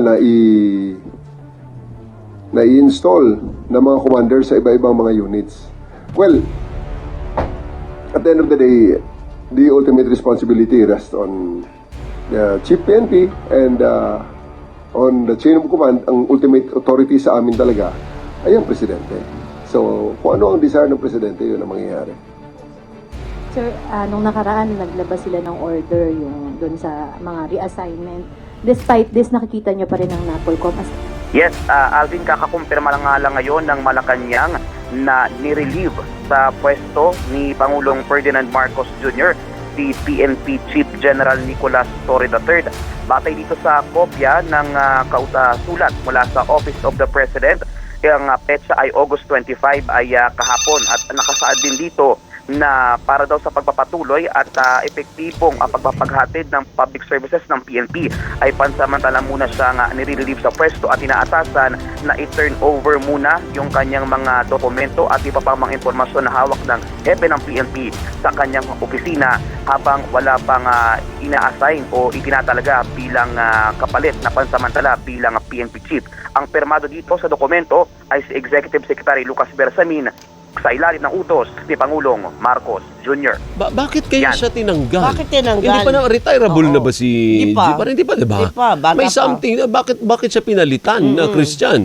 na i na i-install ng mga commander sa iba-ibang mga units. Well, at the end of the day, the ultimate responsibility rests on the Chief PNP and uh, on the chain of command, ang ultimate authority sa amin talaga ay ang Presidente. So, kung ano ang desire ng Presidente, yun ang mangyayari. Sir, ah, nung nakaraan, naglabas sila ng order yung doon sa mga reassignment. Despite this, nakikita nyo pa rin ang NAPOLCOM as Yes, uh, Alvin, kakakumpirma lang nga lang ngayon ng Malacanang na nirelieve sa pwesto ni Pangulong Ferdinand Marcos Jr. si PNP Chief General Nicolas Torre III. Batay dito sa kopya ng uh, kautasulat mula sa Office of the President, ang uh, petsa ay August 25 ay uh, kahapon at nakasaad din dito na para daw sa pagpapatuloy at uh, epektibong uh, pagpapaghatid ng public services ng PNP ay pansamantala muna siyang uh, nire-relieve sa pwesto at inaatasan na i-turn over muna yung kanyang mga dokumento at iba pang mga impormasyon na hawak ng hepe ng PNP sa kanyang opisina habang wala pang uh, ina-assign o itinatalaga bilang uh, kapalit na pansamantala bilang PNP chief. Ang permado dito sa dokumento ay si Executive Secretary Lucas Bersamin sa ilalim ng utos ni Pangulong Marcos Jr. Ba- bakit kaya Yan. siya tinanggal? Bakit tinanggal? Hindi pa na retirable Oo. na ba si Hindi pa. Parang hindi pa, di ba? Hindi pa, bata May pa. something. Bakit bakit siya pinalitan na Mm-mm. Christian?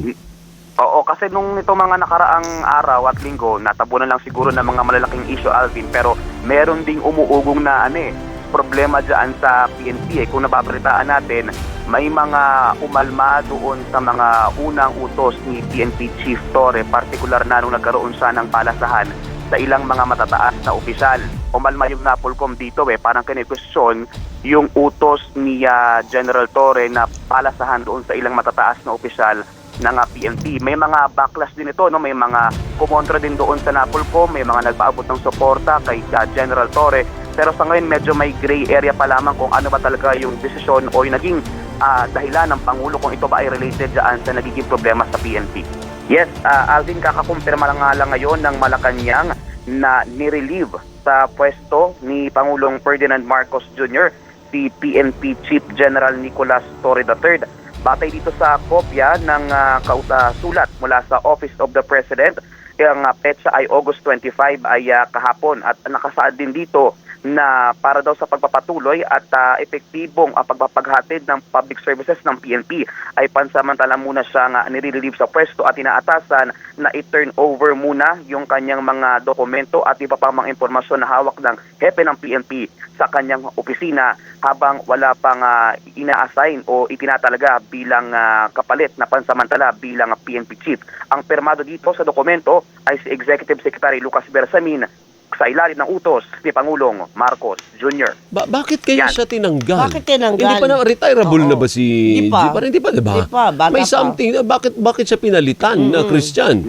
Oo, kasi nung ito mga nakaraang araw at linggo, natabunan lang siguro ng mga malalaking issue, Alvin, pero meron ding umuugong na ano eh, problema dyan sa PNP. Eh. Kung nababalitaan natin, may mga umalma doon sa mga unang utos ni PNP Chief Torre, partikular na nung nagkaroon siya ng palasahan sa ilang mga matataas na opisyal. Umalma yung Napolcom dito eh, parang kini-question yung utos ni ah, General Torre na palasahan doon sa ilang matataas na opisyal ng PNP. May mga backlash din ito, no? may mga kumontra din doon sa Napolcom, may mga nagpaabot ng suporta kay ah, General Torre. Pero sa ngayon medyo may gray area pa lamang kung ano ba talaga yung desisyon o yung naging ah, dahilan ng Pangulo kung ito ba ay related dyan sa nagiging problema sa PNP. Yes, ah, Alvin, kakakumpirma lang nga lang ngayon ng Malacanang na nirelieve sa pwesto ni Pangulong Ferdinand Marcos Jr. si PNP Chief General Nicolas Torre III. Batay dito sa kopya ng uh, kautasulat mula sa Office of the President, ang uh, petsa ay August 25 ay ah, kahapon at nakasaad din dito na para daw sa pagpapatuloy at ah, epektibong ah, pagpapaghatid ng public services ng PNP ay pansamantala muna siyang uh, nire-relieve sa pwesto at inaatasan na i-turn over muna yung kanyang mga dokumento at iba pang mga impormasyon na hawak ng hepe ng PNP sa kanyang opisina habang wala pang ah, ina-assign o itinatalaga bilang ah, kapalit na pansamantala bilang PNP chief. Ang permado dito sa dokumento ay si Executive Secretary Lucas Bersamin sa ilalim ng utos ni Pangulong Marcos Jr. Ba- bakit kaya Yan. siya tinanggal? Bakit tinanggal? Hindi pa na retirable Oo. na ba si Hindi pa. Parang hindi pa, di ba? Hindi pa, bata May pa. something. Bakit bakit siya pinalitan na. Christian?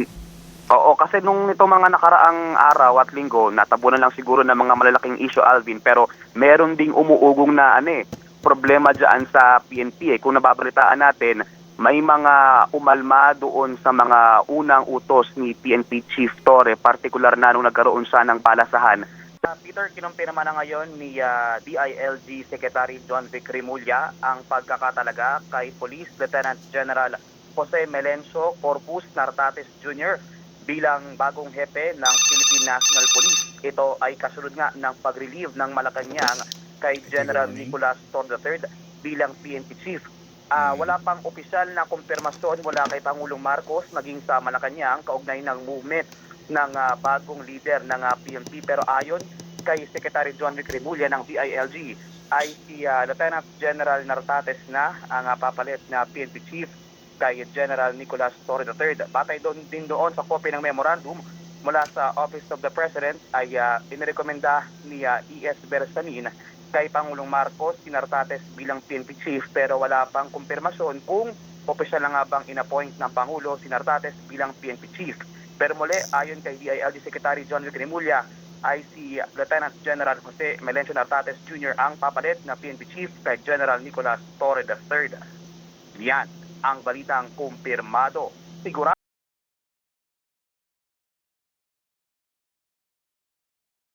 Oo, kasi nung ito mga nakaraang araw at linggo, natabunan lang siguro ng mga malalaking issue, Alvin, pero meron ding umuugong na ano eh, problema dyan sa PNP. Eh. Kung nababalitaan natin, may mga umalma doon sa mga unang utos ni PNP Chief Torre, partikular na nung nagkaroon siya ng palasahan. Uh, Peter, kinumpirma na ngayon ni ah, DILG Secretary John Vic Rimulya ang pagkakatalaga kay Police Lieutenant General Jose Melencio Corpus Nartates Jr. bilang bagong hepe ng Philippine National Police. Ito ay kasunod nga ng pag-relieve ng Malacanang kay General Nicolas Torre III bilang PNP Chief. Ah, wala pang opisyal na kumpirmasyon mula kay Pangulong Marcos maging sa Malacanang kaugnay ng movement ng ah, bagong leader ng ah, PNP pero ayon kay Secretary John Vic Remulla ng BILG ay si ah, Lieutenant General Nartates na ang ah, papalit na PNP Chief kay General Nicolas Torre III. Batay doon din doon sa copy ng memorandum mula sa Office of the President ay uh, inirekomenda ni ah, E.S. Bersamin kay Pangulong Marcos si Nartates bilang PNP Chief pero wala pang kumpirmasyon kung opisyal na nga bang inappoint ng Pangulo si Nartates bilang PNP Chief. Pero muli, ayon kay DILG Secretary John Remulla, ay si Lieutenant General Jose Melencio Nartates Jr. ang papalit na PNP Chief kay General Nicolas Torre III. Yan ang balitang kumpirmado. Sigurado